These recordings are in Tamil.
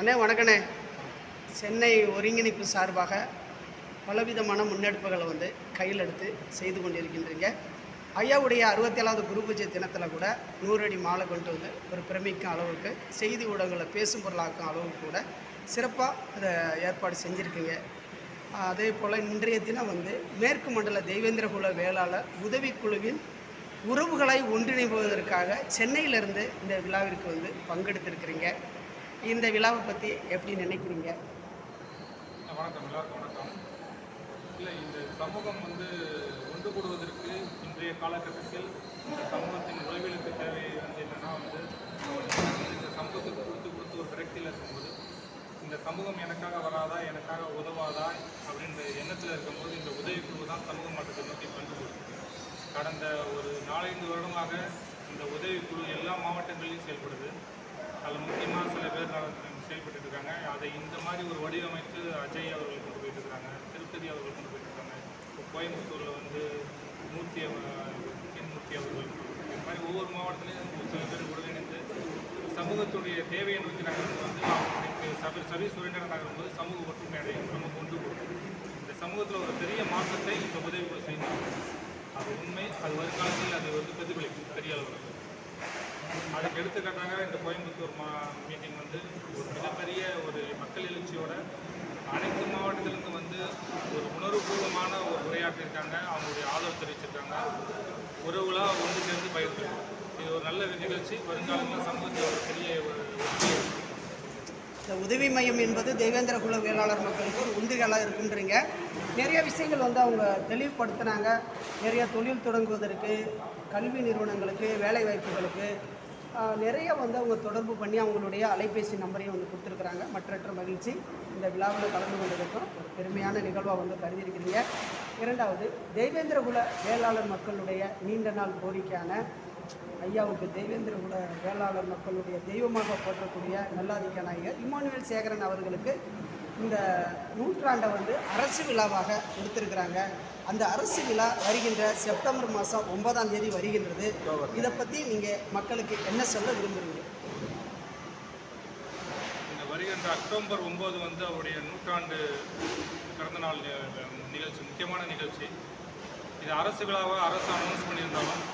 அண்ணே வணக்கண்ணே. சென்னை ஒருங்கிணைப்பு சார்பாக பலவிதமான முன்னெடுப்புகளை வந்து கையில் எடுத்து செய்து கொண்டிருக்கின்றீங்க. ஐயாவுடைய அறுபத்தேழாவது குரு பூஜை தினத்தில் கூட நூறு அடி மாலை கொண்டு வந்து ஒரு பிரமிக்கும் அளவுக்கு செய்தி ஊடகங்களை பேசும் பொருளாக்கும் அளவுக்கு கூட சிறப்பாக அதை ஏற்பாடு செஞ்சுருக்கீங்க. அதே போல் இன்றைய தினம் வந்து மேற்கு மண்டல தெய்வேந்திரகுல வேளாளர் உதவிக்குழுவின் உறவுகளை ஒன்றிணைப்பதற்காக சென்னையிலிருந்து இந்த விழாவிற்கு வந்து பங்கெடுத்திருக்கிறீங்க. இந்த விழாவை பற்றி எப்படி நினைக்கிறீங்க? வணக்கம் எல்லாருக்கும் வணக்கம். இல்லை இந்த சமூகம் வந்து ஒன்று கூடுவதற்கு இன்றைய காலகட்டத்தில் இந்த சமூகத்தின் உறவிலுக்கு தேவை வந்து என்னென்னா வந்து இந்த சமூகத்துக்கு கொடுத்து கொடுத்து ஒரு விரக்தியில் இருக்கும்போது இந்த சமூகம் எனக்காக வராதா எனக்காக உதவாதா அப்படின்ற எண்ணத்தில் இருக்கும்போது இந்த உதவிக்குழு தான் சமூக மாற்றத்தை நோக்கி கொண்டு கடந்த ஒரு நாலஞ்சு வருடமாக இந்த உதவிக்குழு எல்லா மாவட்டங்களிலும் செயல்படுது. அதில் முக்கியமாக சில பேர் செயல்பட்டு இருக்காங்க அதை இந்த மாதிரி ஒரு வடிவமைத்து அஜய் அவர்கள் கொண்டு போயிட்டு இருக்காங்க திருப்பதி அவர்கள் கொண்டு போயிட்டு இருக்காங்க இப்போ கோயம்புத்தூரில் வந்து மூர்த்தி அவ- மூர்த்தி அவர்கள் இந்த மாதிரி ஒவ்வொரு மாவட்டத்துலேயும் ஒரு சில பேர் ஒருங்கிணைந்து சமூகத்துடைய தேவையை நோக்கி நகரும் வந்து அவங்களுக்கு சபை சபை சுரண்டன நகரும்போது சமூக ஒற்றுமை அடையும். சமூகம் ஒன்று கூடும் இந்த சமூகத்தில் ஒரு பெரிய மாற்றத்தை இந்த உதவி செய்யணும் அது உண்மை அது வருங்காலத்தில் அது வந்து பிரதிபலிக்கும் பெரிய அளவில். அதுக்கு எடுத்துக்காட்டாக இந்த கோயம்புத்தூர் மா மீட்டிங் வந்து ஒரு மிகப்பெரிய ஒரு மக்கள் எழுச்சியோட அனைத்து மாவட்டத்திலிருந்து வந்து ஒரு உணர்வுபூர்வமான ஒரு உரையாற்றிருக்காங்க அவங்களுடைய ஆதரவு தெரிவிச்சிருக்காங்க. உறவுகளாக ஒன்று சேர்ந்து பயிர்ந்து இது ஒரு நல்ல நிகழ்ச்சி. வருங்காலங்களில் சமூகத்தில் ஒரு பெரிய ஒரு இந்த உதவி மையம் என்பது தேவேந்திர குல வேளாளர் மக்களுக்கு ஒரு உந்துகளாக இருக்குன்றீங்க. நிறைய விஷயங்கள் வந்து அவங்க தெளிவுபடுத்தினாங்க. நிறைய தொழில் தொடங்குவதற்கு கல்வி நிறுவனங்களுக்கு வேலை வாய்ப்புகளுக்கு நிறைய வந்து அவங்க தொடர்பு பண்ணி அவங்களுடைய அலைபேசி நம்பரையும் வந்து கொடுத்துருக்குறாங்க. மற்றற்ற மகிழ்ச்சி. இந்த விழாவில் கலந்து கொண்டதற்கும் ஒரு பெருமையான நிகழ்வாக வந்து கருதியிருக்கிறீங்க. இரண்டாவது தெய்வேந்திர குல வேளாளர் மக்களுடைய நீண்ட நாள் கோரிக்கையான ஐயாவுக்கு தெய்வேந்திர குல வேளாளர் மக்களுடைய தெய்வமாக போற்றக்கூடிய நல்லாதிக்க நாயகர் இமானுவேல் சேகரன் அவர்களுக்கு இந்த நூற்றாண்டை வந்து அரசு விழாவாக கொடுத்துருக்குறாங்க. அந்த அரசு விழா வருகின்ற செப்டம்பர் மாதம் ஒன்பதாம் தேதி வருகின்றது. இதை பற்றி நீங்கள் மக்களுக்கு என்ன சொல்ல விரும்புகிறீங்க இந்த வருகின்ற அக்டோபர் ஒம்பது வந்து அவருடைய நூற்றாண்டு பிறந்தநாள் நாள் நிகழ்ச்சி முக்கியமான நிகழ்ச்சி. இது அரசு விழாவாக அரசு அனௌன்ஸ் பண்ணியிருந்தாலும்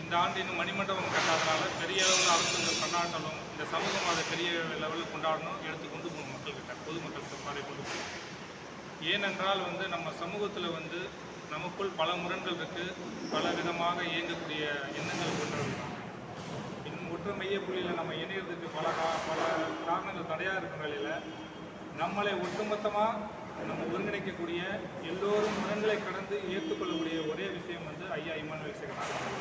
இந்த ஆண்டு இன்னும் மணிமண்டபம் கட்டாதனால பெரிய அளவில் அரசு கொண்டாடணும் இந்த சமூகம் அதை பெரிய லெவலில் கொண்டாடணும் எடுத்து கொண்டு போகணும் மக்கள்கிட்ட பொதுமக்கள் மாதிரி கொண்டு போகணும். ஏனென்றால் வந்து நம்ம சமூகத்தில் வந்து நமக்குள் பல முரண்கள் இருக்குது பல விதமாக இயங்கக்கூடிய எண்ணங்கள் கொண்டவர்கள் இன்னும் ஒற்றை மைய புள்ளியில் நம்ம இணையறதுக்கு பல கா- பல காரணங்கள் தடையாக இருக்கும் வேலையில் நம்மளை ஒட்டுமொத்தமாக நம்ம ஒருங்கிணைக்கக்கூடிய எல்லோரும் முரண்களை கடந்து ஏற்றுக்கொள்ளக்கூடிய ஒரே விஷயம் வந்து ஐயா இமானுவேல் சேகரன்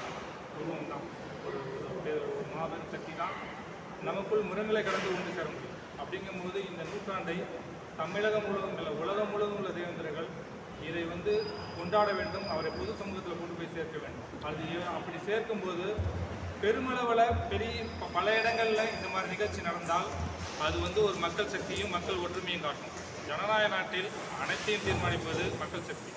உருவம் தான். ஒரு ஒரு ஒரு மாபெரும் சக்தி தான். நமக்குள் முரண்களை கடந்து ஒன்று சேர முடியும். அப்படிங்கும்போது இந்த நூற்றாண்டை தமிழகம் முழுவதும் இல்லை உலகம் முழுவதும் உள்ள தேவேந்திரர்கள் இதை வந்து கொண்டாட வேண்டும் அவரை பொது சமூகத்தில் கொண்டு போய் சேர்க்க வேண்டும். அது அப்படி சேர்க்கும்போது பெருமளவில் பெரிய ப- பல இடங்களில் இந்த மாதிரி நிகழ்ச்சி நடந்தால் அது வந்து ஒரு மக்கள் சக்தியும் மக்கள் ஒற்றுமையும் காட்டும். ஜனநாயக நாட்டில் அனைத்தையும் தீர்மானிப்பது மக்கள் சக்தி.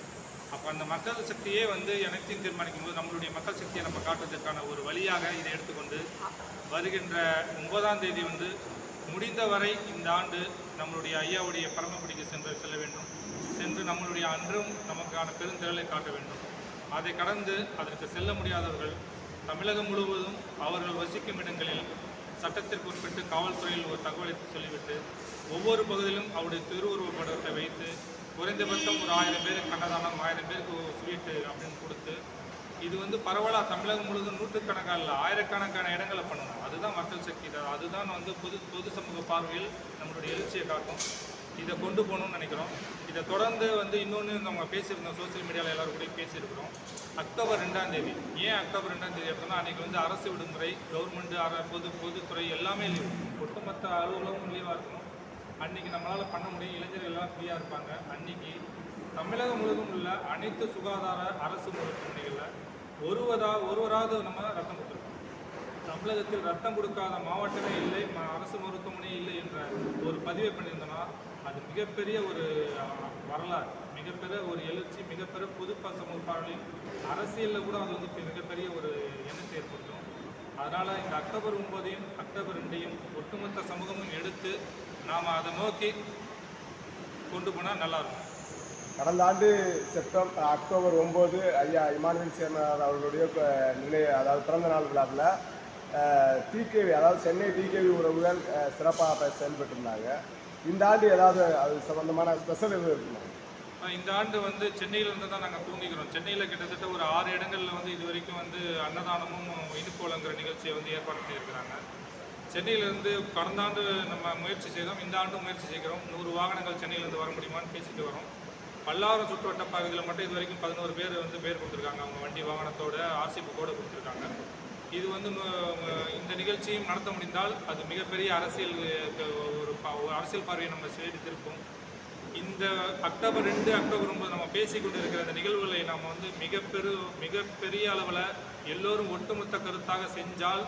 அப்போ அந்த மக்கள் சக்தியே வந்து அனைத்தையும் தீர்மானிக்கும் போது நம்மளுடைய மக்கள் சக்தியை நம்ம காட்டுவதற்கான ஒரு வழியாக இதை எடுத்துக்கொண்டு வருகின்ற ஒன்பதாம் தேதி வந்து முடிந்தவரை இந்த ஆண்டு நம்மளுடைய ஐயாவுடைய பரமக்குடிக்கு சென்று செல்ல வேண்டும். சென்று நம்மளுடைய அன்றும் நமக்கான பெருந்திரலை காட்ட வேண்டும். அதை கடந்து அதற்கு செல்ல முடியாதவர்கள் தமிழகம் முழுவதும் அவர்கள் வசிக்கும் இடங்களில் சட்டத்திற்கு உட்பட்டு காவல்துறையில் ஒரு தகவலை சொல்லிவிட்டு ஒவ்வொரு பகுதியிலும் அவருடைய திருவுருவப் படத்தை வைத்து குறைந்தபட்சம் ஒரு ஆயிரம் பேருக்கு கண்டதானம் ஆயிரம் பேருக்கு ஒரு ஸ்வீட்டு அப்படின்னு கொடுத்து இது வந்து பரவலாக தமிழகம் முழுவதும் நூற்றுக்கணக்கான இல்லை ஆயிரக்கணக்கான இடங்களை பண்ணணும் அதுதான் மக்கள் சக்தி. தான் அதுதான் வந்து பொது பொது சமூக பார்வையில் நம்மளுடைய எழுச்சியை காட்டும். இதை கொண்டு போகணும்னு நினைக்கிறோம். இதை தொடர்ந்து வந்து இன்னொன்று நம்ம பேசியிருந்தோம் சோஷியல் மீடியாவில் எல்லோரும் கூட பேசியிருக்கிறோம். அக்டோபர் ரெண்டாம் தேதி. ஏன் அக்டோபர் ரெண்டாம் தேதி அப்படின்னா அன்றைக்கி வந்து அரசு விடுமுறை கவர்மெண்ட் அர பொது பொதுத்துறை எல்லாமே லீவ் ஒட்டுமொத்த அலுவலகமும் லீவாக இருக்கணும். அன்றைக்கி நம்மளால் பண்ண முடியும். இளைஞர்கள் எல்லாம் ஃப்ரீயாக இருப்பாங்க. அன்றைக்கி தமிழகம் முழுவதும் உள்ள அனைத்து சுகாதார அரசு மருத்துவமனைகளில் ஒருவதா ஒருவராவது நம்ம ரத்தம் கொடுத்துருக்கோம். தமிழகத்தில் ரத்தம் கொடுக்காத மாவட்டமே இல்லை ம- அரசு மருத்துவமனை இல்லை என்ற ஒரு பதிவை பண்ணியிருந்தோன்னா அது மிகப்பெரிய ஒரு வரலாறு. மிகப்பெரிய ஒரு எழுச்சி மிகப்பெரிய பொதுப்ப சமூக அரசியலில் கூட அது வந்து மிகப்பெரிய ஒரு எண்ணத்தை ஏற்படுத்தும். அதனால் இந்த அக்டோபர் ஒன்பதையும் அக்டோபர் ரெண்டையும் ஒட்டுமொத்த சமூகமும் எடுத்து நாம் அதை நோக்கி கொண்டு போனால் நல்லாயிருக்கும் கடந்த ஆண்டு செப்டம்பர் அக்டோபர் ஒம்பது ஐயா இமானுவேல் சேர்மனார் அவர்களுடைய ப- நினைவு அதாவது பிறந்த நாள் விழாவில் டிகேவி அதாவது சென்னை டிகேவி உறவுகள் சிறப்பாக செயல்பட்டிருந்தாங்க. இந்த ஆண்டு ஏதாவது அது சம்பந்தமான ஸ்பெஷல் எதுவும் இருக்குமா? இந்த ஆண்டு வந்து சென்னையிலேருந்து தான் நாங்கள் தூங்கிக்கிறோம். சென்னையில் கிட்டத்தட்ட ஒரு ஆறு இடங்களில் வந்து இது வரைக்கும் வந்து அன்னதானமும் இனிப்பு வழங்குற நிகழ்ச்சியை வந்து ஏற்பாடு பண்ணியிருக்கிறாங்க. சென்னையிலேருந்து கடந்த ஆண்டு நம்ம முயற்சி செய்தோம். இந்த ஆண்டும் முயற்சி செய்கிறோம். நூறு வாகனங்கள் சென்னையிலேருந்து வர முடியுமான்னு பேசிட்டு வரோம். பல்லாவரம் சுற்றுவட்ட பகுதியில் மட்டும் இது வரைக்கும் பதினோரு பேர் வந்து பேர் கொடுத்துருக்காங்க. அவங்க வண்டி வாகனத்தோட ஆர்சி புக்கோடு கொடுத்துருக்காங்க. இது வந்து இந்த நிகழ்ச்சியும் நடத்த முடிந்தால் அது மிகப்பெரிய அரசியல் ஒரு ப- அரசியல் பார்வையை நம்ம செய்து திருப்போம். இந்த அக்டோபர் ரெண்டு அக்டோபர் ஒன்பது நம்ம பேசி கொண்டு இருக்கிற இந்த நிகழ்வுகளை நம்ம வந்து மிகப்பெரு மிகப்பெரிய அளவில் எல்லோரும் ஒட்டுமொத்த கருத்தாக செஞ்சால்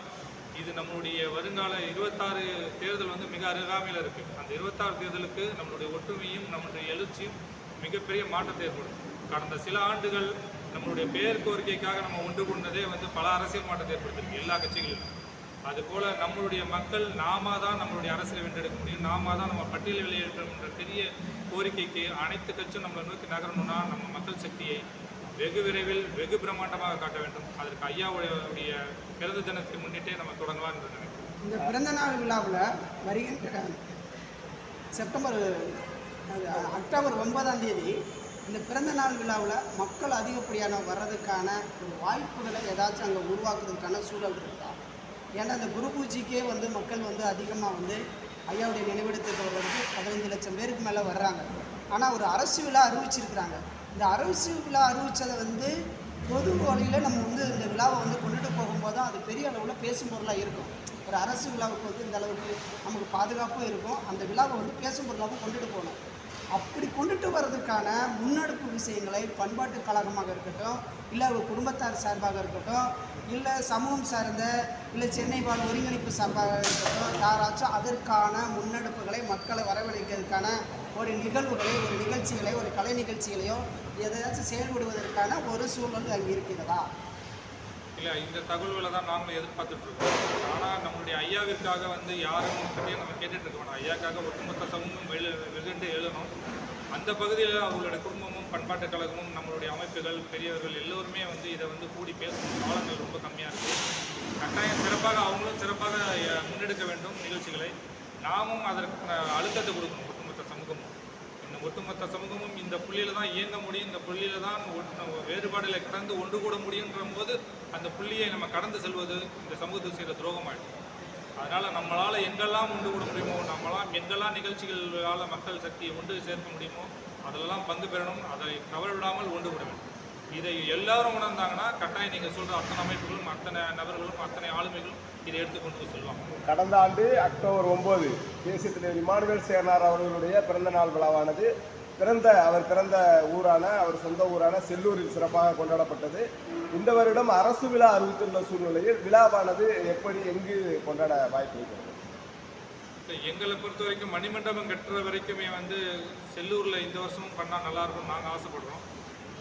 இது நம்மளுடைய வருங்கால இருபத்தாறு தேர்தல் வந்து மிக அருகாமையில் இருக்குது அந்த இருபத்தாறு தேர்தலுக்கு நம்மளுடைய ஒற்றுமையும் நம்மளுடைய எழுச்சியும் மிகப்பெரிய மாற்றத்தை ஏற்படும் கடந்த சில ஆண்டுகள் நம்மளுடைய பேர் கோரிக்கைக்காக நம்ம ஒன்று கொண்டதே வந்து பல அரசியல் மாற்றத்தை ஏற்படுத்தியிருக்கு எல்லா கட்சிகளிலும். அதுபோல நம்மளுடைய மக்கள் நாம தான் நம்மளுடைய அரசியலை வென்றெடுக்க முடியும். நாம தான் நம்ம பட்டியல் வெளியேற்றம் என்ற பெரிய கோரிக்கைக்கு அனைத்து கட்சியும் நம்மளை நோக்கி நகரணும்னா நம்ம மக்கள் சக்தியை வெகு விரைவில் வெகு பிரம்மாண்டமாக காட்ட வேண்டும். அதற்கு ஐயாவுடைய பிறந்த தினத்தை முன்னிட்டே நம்ம தொடங்கலாம் என்று நினைக்கிறேன் இந்த பிறந்தநாள் விழாவில் வருகின்ற செப்டம்பர் அக்டோபர் ஒன்பதாம் தேதி இந்த பிறந்தநாள் விழாவில் மக்கள் அதிகப்படியான வர்றதுக்கான ஒரு வாய்ப்புகளை ஏதாச்சும் அங்கே உருவாக்குறதுக்கான சூழல் இருக்கா? ஏன்னா இந்த குரு பூஜைக்கே வந்து மக்கள் வந்து அதிகமாக வந்து ஐயாவுடைய நினைவிடத்துக்கு வந்து பதினஞ்சு லட்சம் பேருக்கு மேலே வர்றாங்க. ஆனால் ஒரு அரசு விழா அறிவிச்சிருக்கிறாங்க. இந்த அரசு விழா அறிவித்ததை வந்து பொது வழியில் நம்ம வந்து இந்த விழாவை வந்து கொண்டுட்டு போகும்போது அது பெரிய அளவில் பேசும் பொருளாக இருக்கும். ஒரு அரசு விழாவுக்கு வந்து இந்த அளவுக்கு நமக்கு பாதுகாப்பும் இருக்கும். அந்த விழாவை வந்து பேசும் பொருளாகவும் கொண்டுட்டு போகணும். அப்படி கொண்டுட்டு வர்றதுக்கான முன்னெடுப்பு விஷயங்களை பண்பாட்டு கழகமாக இருக்கட்டும் இல்லை ஒரு குடும்பத்தார் சார்பாக இருக்கட்டும் இல்லை சமூகம் சார்ந்த இல்லை சென்னை வாழ் ஒருங்கிணைப்பு சார்பாக இருக்கட்டும் யாராச்சும் அதற்கான முன்னெடுப்புகளை மக்களை வரவழைக்கிறதுக்கான ஒரு நிகழ்வுகளை ஒரு நிகழ்ச்சிகளை ஒரு கலை நிகழ்ச்சிகளையோ எதையாச்சும் செயல்படுவதற்கான ஒரு சூழல் அங்கே இருக்கிறதா? இல்லை இந்த தகவல்களை தான் நாங்களும் எதிர்பார்த்துட்டு இருக்கோம் ஆனால் நம்மளுடைய ஐயாவிற்காக வந்து யாரும் கிட்டே நம்ம கேட்டுட்டு இருக்கோம் ஐயாக்காக ஒட்டுமொத்த சமூகம் வெளு வெகுண்டு எழுதணும் அந்த பகுதியில் அவங்களுடைய குடும்பமும் பண்பாட்டு கழகமும் நம்மளுடைய அமைப்புகள் பெரியவர்கள் எல்லோருமே வந்து இதை வந்து கூடி பேசணும் காலங்கள் ரொம்ப கம்மியாக இருக்குது கட்டாயம் சிறப்பாக அவங்களும் சிறப்பாக முன்னெடுக்க வேண்டும் நிகழ்ச்சிகளை. நாமும் அதற்கான அழுத்தத்தை கொடுக்கணும். ஒட்டுமொத்த சமூகமும் இந்த புள்ளியில தான் இயங்க முடியும். இந்த புள்ளியில தான் வேறுபாடுகளை கடந்து ஒன்று கூட முடியுன்ற போது அந்த புள்ளியை நம்ம கடந்து செல்வது இந்த சமூகத்துக்கு செய்கிற துரோகமாயிடும். அதனால் நம்மளால் எங்கெல்லாம் ஒன்று கூட முடியுமோ நம்மளாம் எங்கெல்லாம் நிகழ்ச்சிகளால் மக்கள் சக்தியை ஒன்று சேர்க்க முடியுமோ அதிலெல்லாம் பங்கு பெறணும். அதை தவற விடாமல் ஒன்று கூட வேண்டும் இதை எல்லாரும் உணர்ந்தாங்கன்னா கட்டாயம் நீங்கள் சொல்கிற அத்தனை அமைப்புகளும் அத்தனை நபர்களும் அத்தனை ஆளுமைகளும் இதை எடுத்து கொண்டு போய் சொல்லுவாங்க. கடந்த ஆண்டு அக்டோபர் ஒம்பது தேசிய தலைவர் இமானுவேல் சேர்னார் அவர்களுடைய பிறந்த நாள் விழாவானது. பிறந்த அவர் பிறந்த ஊரான அவர் சொந்த ஊரான செல்லூரில் சிறப்பாக கொண்டாடப்பட்டது. இந்த வருடம் அரசு விழா அறிவித்துள்ள சூழ்நிலையில் விழாவானது எப்படி எங்கு கொண்டாட வாய்ப்பு இருக்கிறது? எங்களை பொறுத்த வரைக்கும் மணிமண்டபம் கட்டுற வரைக்குமே வந்து செல்லூரில் இந்த வருஷமும் பண்ணால் நல்லாயிருக்கும் நாங்கள் ஆசைப்படுறோம்.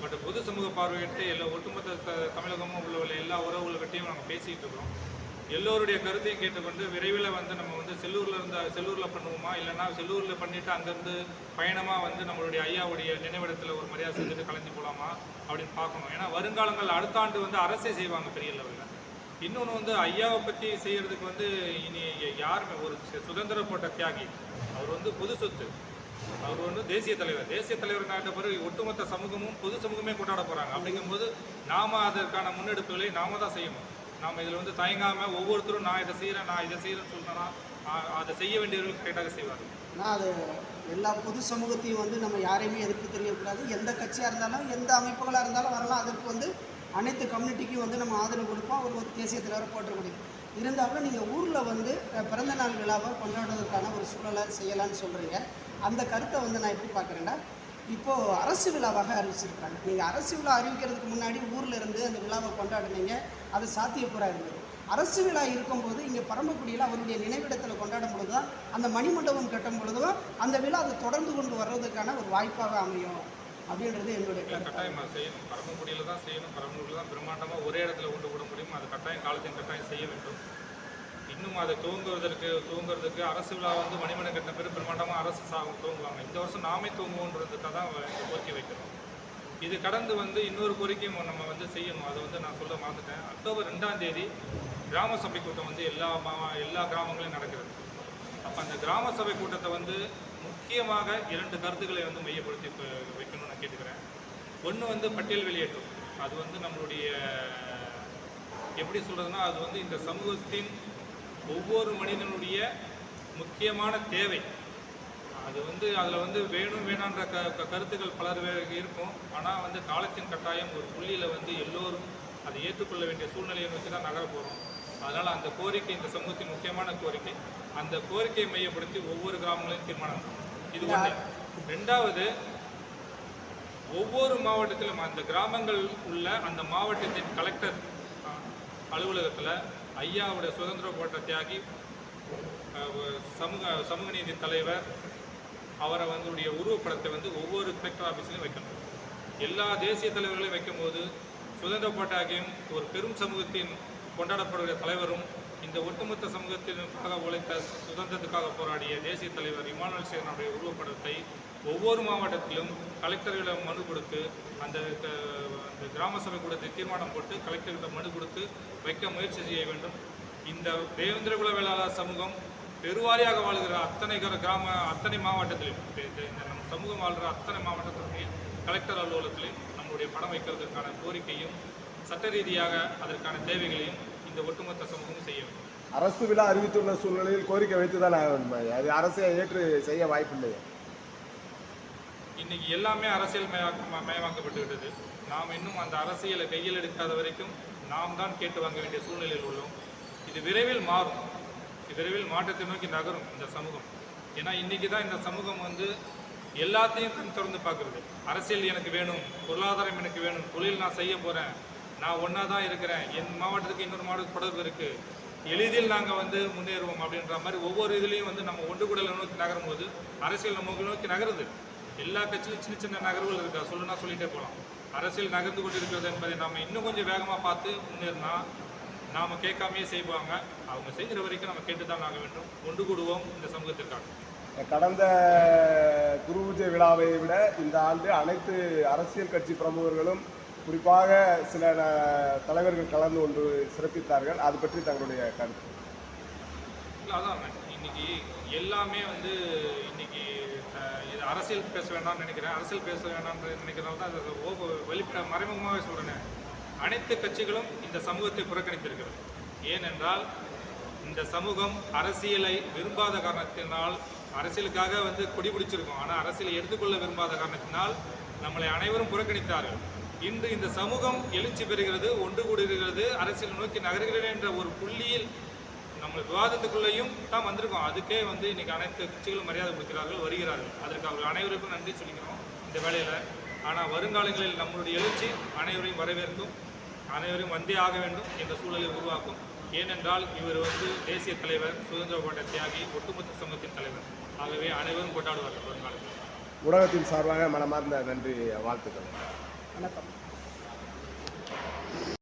பட் பொது சமூக பார்வையிட்டு எல்லா ஒட்டுமொத்த த- தமிழகமும் உள்ள உள்ள எல்லா உறவுகள்கிட்டையும் நாங்கள் பேசிகிட்டு இருக்கிறோம் எல்லோருடைய கருத்தையும் கேட்டுக்கொண்டு விரைவில் வந்து நம்ம வந்து செல்லூரில் இருந்த செல்லூரில் பண்ணுவோமா? இல்லைன்னா செல்லூரில் பண்ணிவிட்டு அங்கேருந்து பயணமாக வந்து நம்மளுடைய ஐயாவுடைய நினைவிடத்தில் ஒரு மரியாதை செஞ்சுட்டு கலந்து போகலாமா அப்படின்னு பார்க்கணும். ஏன்னா வருங்காலங்கள் அடுத்த ஆண்டு வந்து அரசே செய்வாங்க பெரிய லெவலில். இன்னொன்று வந்து ஐயாவை பற்றி செய்கிறதுக்கு வந்து இனி யாருமே ஒரு சு- சுதந்திர போட்ட தியாகி. அவர் வந்து பொது சொத்து. அவர் வந்து தேசிய தலைவர். தேசிய தலைவர் நாட்ட பிறகு ஒட்டுமொத்த சமூகமும் பொது சமூகமே கொண்டாட போகிறாங்க அப்படிங்கும்போது நாம் அதற்கான முன்னெடுப்புகளை நாம தான் செய்யணும். நாம் இதில் வந்து தயங்காமல் ஒவ்வொருத்தரும் நான் இதை செய்கிறேன் நான் இதை செய்கிறேன்னு சொன்னேன்னா அதை செய்ய வேண்டியவர்கள் கரெக்டாக செய்வார் ஆனால் அது எல்லா பொது சமூகத்தையும் வந்து நம்ம யாரையுமே எதிர்ப்பு தெரியக்கூடாது. எந்த கட்சியாக இருந்தாலும் எந்த அமைப்புகளாக இருந்தாலும் வரலாம். அதற்கு வந்து அனைத்து கம்யூனிட்டிக்கும் வந்து நம்ம ஆதரவு கொடுப்போம். அவர் ஒரு தேசிய தலைவரை போட்ட முடியும் இருந்தாலும் நீங்கள் ஊரில் வந்து பிறந்த நாள் விழாவை கொண்டாடுவதற்கான ஒரு சூழலை செய்யலான்னு சொல்கிறீங்க அந்த கருத்தை வந்து நான் எப்படி பார்க்குறேன்னா இப்போது அரசு விழாவாக அறிவிச்சிருக்காங்க. நீங்கள் அரசு விழா அறிவிக்கிறதுக்கு முன்னாடி ஊரில் இருந்து அந்த விழாவை கொண்டாடுனீங்க அது சாத்தியக்கூறா இருந்தது அரசு விழா இருக்கும்போது இங்கே பரமக்குடியில் அவருடைய நினைவிடத்தில் கொண்டாடும் பொழுது தான் அந்த மணிமண்டபம் கட்டும் பொழுதும் அந்த விழா அதை தொடர்ந்து கொண்டு வர்றதுக்கான ஒரு வாய்ப்பாக அமையும் அப்படின்றது என்னுடைய கட்டாயமாக செய்யணும். பரமக்குடியில் தான் செய்யணும். பரமக்குடியில் தான் பிரம்மாண்டமாக ஒரே இடத்துல கொண்டு கூட முடியும் அது கட்டாயம் காலத்தையும் கட்டாயம் செய்ய வேண்டும். இன்னும் அதை தூங்குவதற்கு தூங்குறதுக்கு அரசு விழா வந்து மணிமணி கட்டின பேர் பிரமாண்டமாக அரசு சா தூங்குவாங்க இந்த வருஷம் நாமே தூங்குவோன்றதுக்காக தான் கோரிக்கை வைக்கிறோம். இது கடந்து வந்து இன்னொரு கோரிக்கையும் நம்ம வந்து செய்யணும். அதை வந்து நான் சொல்ல மறந்துட்டேன். அக்டோபர் ரெண்டாம் தேதி கிராம சபை கூட்டம் வந்து எல்லா மா எல்லா கிராமங்களையும் நடக்கிறது. அப்போ அந்த கிராம சபை கூட்டத்தை வந்து முக்கியமாக இரண்டு கருத்துக்களை வந்து மையப்படுத்தி வைக்கணும்னு நான் கேட்டுக்கிறேன். ஒன்று வந்து பட்டியல் வெளியேற்றம். அது வந்து நம்மளுடைய எப்படி சொல்கிறதுனா அது வந்து இந்த சமூகத்தின் ஒவ்வொரு மனிதனுடைய முக்கியமான தேவை. அது வந்து அதில் வந்து வேணும் வேணான்ற க க- கருத்துக்கள் பலர் இருக்கும். ஆனால் வந்து காலத்தின் கட்டாயம் ஒரு புள்ளியில் வந்து எல்லோரும் அதை ஏற்றுக்கொள்ள வேண்டிய சூழ்நிலையை நோக்கி தான் நகர போகிறோம் அதனால் அந்த கோரிக்கை இந்த சமூகத்தின் முக்கியமான கோரிக்கை அந்த கோரிக்கையை மையப்படுத்தி ஒவ்வொரு கிராமங்களையும் தீர்மானம் இது ஒன்று ரெண்டாவது ஒவ்வொரு மாவட்டத்திலும் அந்த கிராமங்கள் உள்ள அந்த மாவட்டத்தின் கலெக்டர் அலுவலகத்தில் ஐயாவுடைய சுதந்திர போட்ட தியாகி சமூக சமூக நீதி தலைவர் அவரை வந்துடைய உருவப்படத்தை வந்து ஒவ்வொரு கலெக்டர் ஆஃபீஸ்லையும் வைக்கணும். எல்லா தேசிய தலைவர்களையும் வைக்கும்போது சுதந்திர போட்டாகியும் ஒரு பெரும் சமூகத்தின் கொண்டாடப்படுகிற தலைவரும் இந்த ஒட்டுமொத்த சமூகத்திற்காக உழைத்த சுதந்திரத்துக்காக போராடிய தேசிய தலைவர் இமானுவல் சேரனுடைய உருவப்படத்தை ஒவ்வொரு மாவட்டத்திலும் கலெக்டர்களிடம் மனு கொடுத்து அந்த அந்த கிராம சபை கூடத்தை தீர்மானம் போட்டு கலெக்டர்களிடம் மனு கொடுத்து வைக்க முயற்சி செய்ய வேண்டும். இந்த தேவேந்திரகுல வேளாளர் சமூகம் பெருவாரியாக வாழ்கிற அத்தனை கிராம அத்தனை மாவட்டத்திலும் நம் சமூகம் வாழ்கிற அத்தனை மாவட்டத்திலையும் கலெக்டர் அலுவலகத்திலையும் நம்முடைய படம் வைக்கிறதுக்கான கோரிக்கையும் சட்ட ரீதியாக அதற்கான தேவைகளையும் இந்த ஒட்டுமொத்த சமூகமும் செய்ய வேண்டும். அரசு விழா அறிவித்துள்ள சூழ்நிலையில் கோரிக்கை வைத்து தான் ஆக வேண்டும் அது அரசை ஏற்று செய்ய வாய்ப்பில்லை இன்னைக்கு எல்லாமே அரசியல் மயமாக்க மயமாக்கப்பட்டு விட்டது நாம் இன்னும் அந்த அரசியலை கையில் எடுக்காத வரைக்கும் நாம் தான் கேட்டு வாங்க வேண்டிய சூழ்நிலையில் உள்ளோம். இது விரைவில் மாறும். விரைவில் மாற்றத்தை நோக்கி நகரும் இந்த சமூகம். ஏன்னா இன்னைக்கு தான் இந்த சமூகம் வந்து எல்லாத்தையும் கண் திறந்து பார்க்குறது. அரசியல் எனக்கு வேணும் பொருளாதாரம் எனக்கு வேணும் தொழில் நான் செய்ய போகிறேன் நான் ஒன்றா தான் இருக்கிறேன். என் மாவட்டத்துக்கு இன்னொரு மாவட்டத்துக்கு தொடர்பு இருக்குது எளிதில் நாங்கள் வந்து முன்னேறுவோம் அப்படின்ற மாதிரி ஒவ்வொரு இதுலேயும் வந்து நம்ம ஒன்று கூடலை நோக்கி நகரும் போது அரசியல் நம்ம நோக்கி நகருது. எல்லா கட்சியிலும் சின்ன சின்ன நகர்வுகள் இருக்கா. சொல்லுனா சொல்லிகிட்டே போகலாம். அரசியல் நகர்ந்து கொண்டு இருக்கிறது என்பதை நம்ம இன்னும் கொஞ்சம் வேகமாக பார்த்து முன்னேறினா நாம் கேட்காமையே செய்வாங்க. அவங்க செய்கிற வரைக்கும் நம்ம கேட்டு தான் ஆக வேண்டும். ஒன்று கூடுவோம் இந்த சமூகத்திற்காக. கடந்த குரு பூஜை விழாவை விட இந்த ஆண்டு அனைத்து அரசியல் கட்சி பிரமுகர்களும் குறிப்பாக சில தலைவர்கள் கலந்து கொண்டு சிறப்பித்தார்கள். அது பற்றி தங்களுடைய கருத்து. இல்லை அதான் இன்னைக்கு எல்லாமே வந்து இன்னைக்கு இது அரசியல் பேச வேண்டாம்னு நினைக்கிறேன். அரசியல் பேச வேண்டாம்னு நினைக்கிறனால தான் அதை ஓ- வெளிப்பட மறைமுகமாகவே சொல்கிறேன் அனைத்து கட்சிகளும் இந்த சமூகத்தை புறக்கணித்திருக்கிறது. ஏனென்றால் இந்த சமூகம் அரசியலை விரும்பாத காரணத்தினால் அரசியலுக்காக வந்து கொடி பிடிச்சிருக்கோம். ஆனால் அரசியலை எடுத்துக்கொள்ள விரும்பாத காரணத்தினால் நம்மளை அனைவரும் புறக்கணித்தார்கள். இன்று இந்த சமூகம் எழுச்சி பெறுகிறது ஒன்று கூடுகிறது. அரசியல் நோக்கி நகர்கிறது என்ற ஒரு புள்ளியில் நம்ம விவாதத்துக்குள்ளேயும் தான் வந்திருக்கோம். அதுக்கே வந்து இன்னைக்கு அனைத்து கட்சிகளும் மரியாதை கொடுக்கிறார்கள் வருகிறார்கள். அதற்கு அவர்கள் அனைவருக்கும் நன்றி சொல்லிக்கிறோம் இந்த வேலையில் ஆனால் வருங்காலங்களில் நம்மளுடைய எழுச்சி அனைவரையும் வரவேற்கும் அனைவரையும் வந்தே ஆக வேண்டும் என்ற சூழலை உருவாக்கும். ஏனென்றால் இவர் வந்து தேசிய தலைவர் சுதந்திர போட்ட தியாகி ஒட்டுமொத்த சமூகத்தின் தலைவர். ஆகவே அனைவரும் கொண்டாடுவார்கள் வருங்காலத்தில். ஊடகத்தின் சார்பாக மனமார்ந்த நன்றி வாழ்த்துக்கள். வணக்கம்.